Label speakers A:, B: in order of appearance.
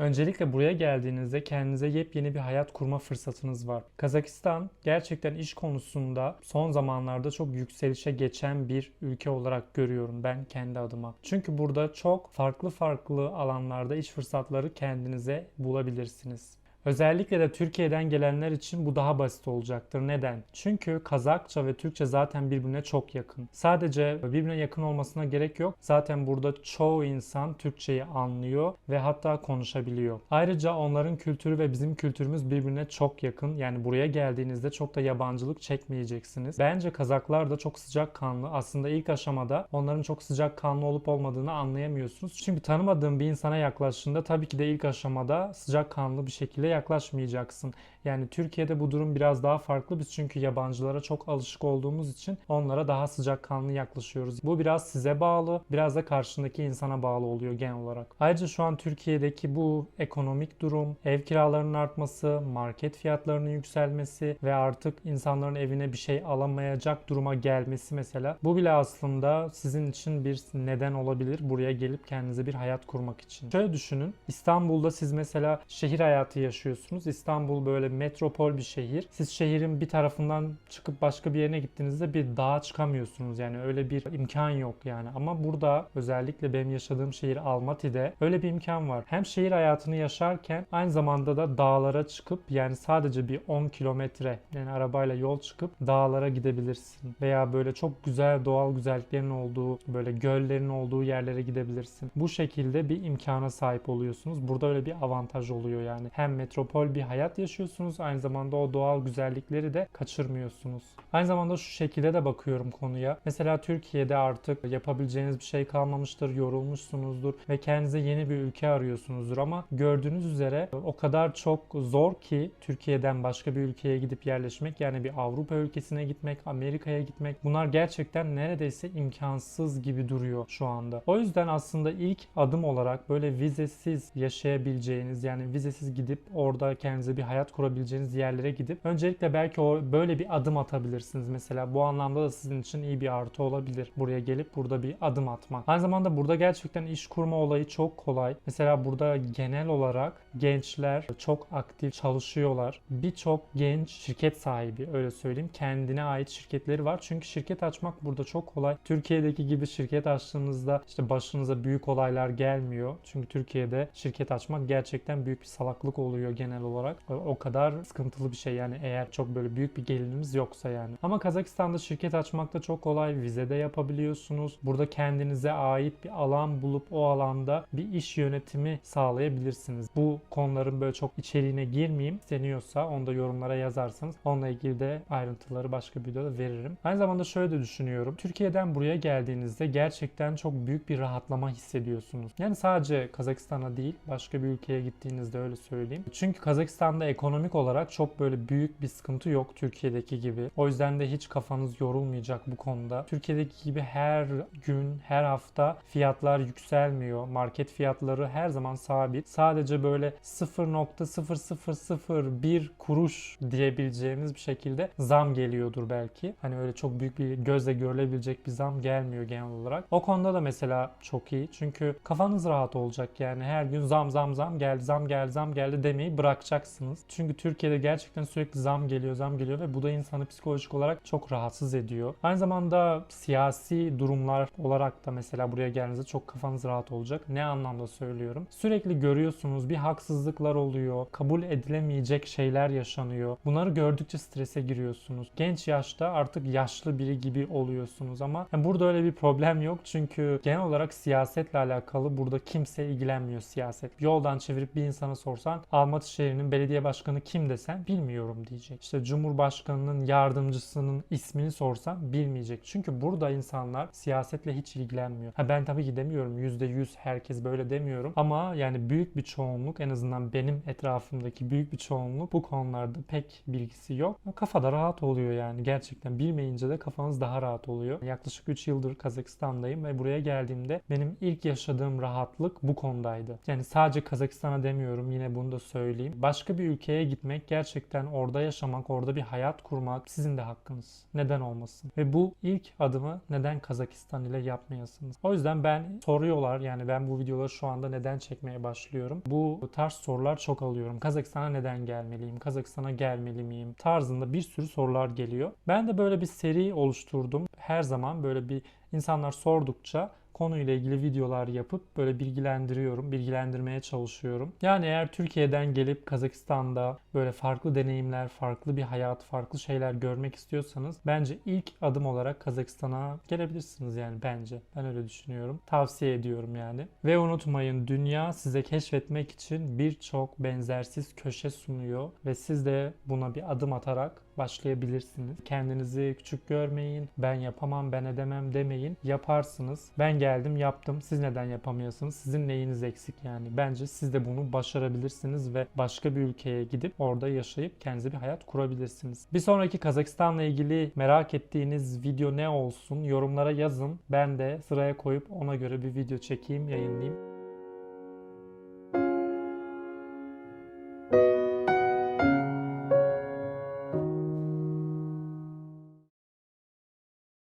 A: Öncelikle buraya geldiğinizde kendinize yepyeni bir hayat kurma fırsatınız var. Kazakistan gerçekten iş konusunda son zamanlarda çok yükselişe geçen bir ülke olarak görüyorum ben kendi adıma. Çünkü burada çok farklı farklı alanlarda iş fırsatları kendinize bulabilirsiniz. Özellikle de Türkiye'den gelenler için bu daha basit olacaktır. Neden? Çünkü Kazakça ve Türkçe zaten birbirine çok yakın. Sadece birbirine yakın olmasına gerek yok. Zaten burada çoğu insan Türkçeyi anlıyor ve hatta konuşabiliyor. Ayrıca onların kültürü ve bizim kültürümüz birbirine çok yakın. Yani buraya geldiğinizde çok da yabancılık çekmeyeceksiniz. Bence Kazaklar da çok sıcakkanlı. Aslında ilk aşamada onların çok sıcakkanlı olup olmadığını anlayamıyorsunuz. Çünkü tanımadığın bir insana yaklaştığında tabii ki de ilk aşamada sıcakkanlı bir şekilde yaklaşmayacaksın. Yani Türkiye'de bu durum biraz daha farklı. Biz çünkü yabancılara çok alışık olduğumuz için onlara daha sıcakkanlı yaklaşıyoruz. Bu biraz size bağlı, biraz da karşındaki insana bağlı oluyor genel olarak. Ayrıca şu an Türkiye'deki bu ekonomik durum, ev kiralarının artması, market fiyatlarının yükselmesi ve artık insanların evine bir şey alamayacak duruma gelmesi mesela. Bu bile aslında sizin için bir neden olabilir buraya gelip kendinize bir hayat kurmak için. Şöyle düşünün. İstanbul'da siz mesela şehir hayatı yaşıyorsunuz. İstanbul böyle metropol bir şehir. Siz şehrin bir tarafından çıkıp başka bir yerine gittiğinizde bir dağa çıkamıyorsunuz. Yani öyle bir imkan yok yani. Ama burada özellikle benim yaşadığım şehir Almaty'de öyle bir imkan var. Hem şehir hayatını yaşarken aynı zamanda da dağlara çıkıp yani sadece bir 10 kilometre yani arabayla yol çıkıp dağlara gidebilirsin. Veya böyle çok güzel doğal güzelliklerin olduğu böyle göllerin olduğu yerlere gidebilirsin. Bu şekilde bir imkana sahip oluyorsunuz. Burada öyle bir avantaj oluyor yani. Hem metropol bir hayat yaşıyorsunuz aynı zamanda o doğal güzellikleri de kaçırmıyorsunuz. Aynı zamanda şu şekilde de bakıyorum konuya. Mesela Türkiye'de artık yapabileceğiniz bir şey kalmamıştır, yorulmuşsunuzdur ve kendinize yeni bir ülke arıyorsunuzdur ama gördüğünüz üzere o kadar çok zor ki Türkiye'den başka bir ülkeye gidip yerleşmek yani bir Avrupa ülkesine gitmek, Amerika'ya gitmek bunlar gerçekten neredeyse imkansız gibi duruyor şu anda. O yüzden aslında ilk adım olarak böyle vizesiz yaşayabileceğiniz yani vizesiz gidip orada kendinize bir hayat kurabileceğiniz yerlere gidip öncelikle belki o böyle bir adım atabilirsiniz mesela. Bu anlamda da sizin için iyi bir artı olabilir. Buraya gelip burada bir adım atmak. Aynı zamanda burada gerçekten iş kurma olayı çok kolay. Mesela burada genel olarak gençler çok aktif çalışıyorlar. Birçok genç şirket sahibi öyle söyleyeyim. Kendine ait şirketleri var. Çünkü şirket açmak burada çok kolay. Türkiye'deki gibi şirket açtığınızda işte başınıza büyük olaylar gelmiyor. Çünkü Türkiye'de şirket açmak gerçekten büyük bir salaklık oluyor genel olarak. O kadar sıkıntılı bir şey yani eğer çok böyle büyük bir geliriniz yoksa yani. Ama Kazakistan'da şirket açmak da çok kolay. Vizede yapabiliyorsunuz. Burada kendinize ait bir alan bulup o alanda bir iş yönetimi sağlayabilirsiniz. Bu konuların böyle çok içeriğine girmeyeyim. İsteniyorsa onu da yorumlara yazarsanız onunla ilgili de ayrıntıları başka bir videoda veririm. Aynı zamanda şöyle de düşünüyorum. Türkiye'den buraya geldiğinizde gerçekten çok büyük bir rahatlama hissediyorsunuz. Yani sadece Kazakistan'a değil başka bir ülkeye gittiğinizde öyle söyleyeyim. Çünkü Kazakistan'da ekonomik olarak çok böyle büyük bir sıkıntı yok Türkiye'deki gibi. O yüzden de hiç kafanız yorulmayacak bu konuda. Türkiye'deki gibi her gün, her hafta fiyatlar yükselmiyor. Market fiyatları her zaman sabit. Sadece böyle 0.0001 kuruş diyebileceğimiz bir şekilde zam geliyordur belki. Hani öyle çok büyük bir gözle görülebilecek bir zam gelmiyor genel olarak. O konuda da mesela çok iyi. Çünkü kafanız rahat olacak yani her gün zam zam zam geldi, zam geldi, zam geldi demeyi bırakacaksınız. Çünkü Türkiye'de gerçekten sürekli zam geliyor, zam geliyor ve bu da insanı psikolojik olarak çok rahatsız ediyor. Aynı zamanda siyasi durumlar olarak da mesela buraya geldiğinizde çok kafanız rahat olacak. Ne anlamda söylüyorum? Sürekli görüyorsunuz bir haksızlıklar oluyor, kabul edilemeyecek şeyler yaşanıyor. Bunları gördükçe strese giriyorsunuz. Genç yaşta artık yaşlı biri gibi oluyorsunuz ama yani burada öyle bir problem yok çünkü genel olarak siyasetle alakalı burada kimse ilgilenmiyor siyaset. Yoldan çevirip bir insana sorsan şehrinin belediye başkanı kim desen bilmiyorum diyecek. İşte Cumhurbaşkanının yardımcısının ismini sorsan bilmeyecek. Çünkü burada insanlar siyasetle hiç ilgilenmiyor. Ha ben tabii ki demiyorum %100 herkes böyle demiyorum ama yani büyük bir çoğunluk en azından benim etrafımdaki büyük bir çoğunluk bu konularda pek bilgisi yok. Kafada rahat oluyor yani gerçekten bilmeyince de kafanız daha rahat oluyor. Yaklaşık 3 yıldır Kazakistan'dayım ve buraya geldiğimde benim ilk yaşadığım rahatlık bu konudaydı. Yani sadece Kazakistan'a demiyorum yine bunu da söyleyeyim söyleyeyim. Başka bir ülkeye gitmek, gerçekten orada yaşamak, orada bir hayat kurmak sizin de hakkınız. Neden olmasın? Ve bu ilk adımı neden Kazakistan ile yapmayasınız? O yüzden ben soruyorlar yani ben bu videoları şu anda neden çekmeye başlıyorum? Bu tarz sorular çok alıyorum. Kazakistan'a neden gelmeliyim? Kazakistan'a gelmeli miyim? Tarzında bir sürü sorular geliyor. Ben de böyle bir seri oluşturdum. Her zaman böyle bir insanlar sordukça konuyla ilgili videolar yapıp böyle bilgilendiriyorum, bilgilendirmeye çalışıyorum. Yani eğer Türkiye'den gelip Kazakistan'da böyle farklı deneyimler, farklı bir hayat, farklı şeyler görmek istiyorsanız bence ilk adım olarak Kazakistan'a gelebilirsiniz yani bence. Ben öyle düşünüyorum. Tavsiye ediyorum yani. Ve unutmayın dünya size keşfetmek için birçok benzersiz köşe sunuyor ve siz de buna bir adım atarak başlayabilirsiniz. Kendinizi küçük görmeyin. Ben yapamam, ben edemem demeyin. Yaparsınız. Ben geldim, yaptım. Siz neden yapamıyorsunuz? Sizin neyiniz eksik yani? Bence siz de bunu başarabilirsiniz ve başka bir ülkeye gidip orada yaşayıp kendinize bir hayat kurabilirsiniz. Bir sonraki Kazakistan'la ilgili merak ettiğiniz video ne olsun? Yorumlara yazın. Ben de sıraya koyup ona göre bir video çekeyim, yayınlayayım.